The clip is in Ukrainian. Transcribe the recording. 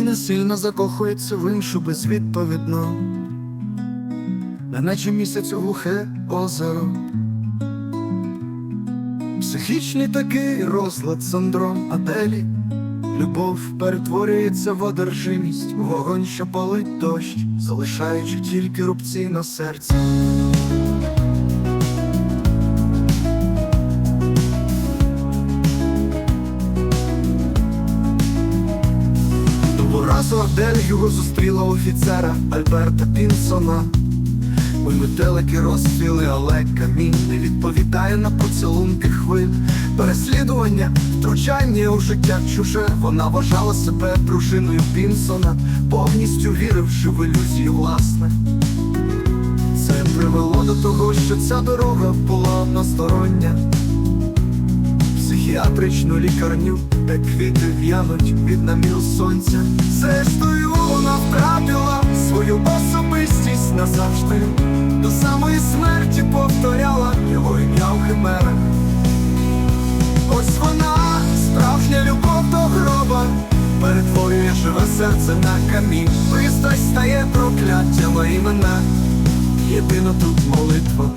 Дівчина сильно закохується в іншу безвідповідно, неначе місяць у глухе озеро. Психічний такий розлад синдром Аделі. Любов перетворюється в одержимість, вогонь, що палить дощ, залишаючи тільки рубці на серці. Разу Адель його зустріла офіцера Альберта Пінсона. Ми метелики розцвіли, але камінь не відповідає на поцілунки хвиль. Переслідування, втручання у життя чуже. Вона вважала себе дружиною Пінсона, повністю віривши в ілюзію власне. Це привело до того, що ця дорога була одностороння. Психіатричну лікарню, де квіти в'януть від наміру сонця. Зрештою вона втратила свою особистість назавжди. До самої смерті повторяла його ім'я в химерах. Ось вона, справжня любов до гроба, перетворює живе серце на камінь. Пристрасть стає прокляттям а імена. Єдина тут молитва.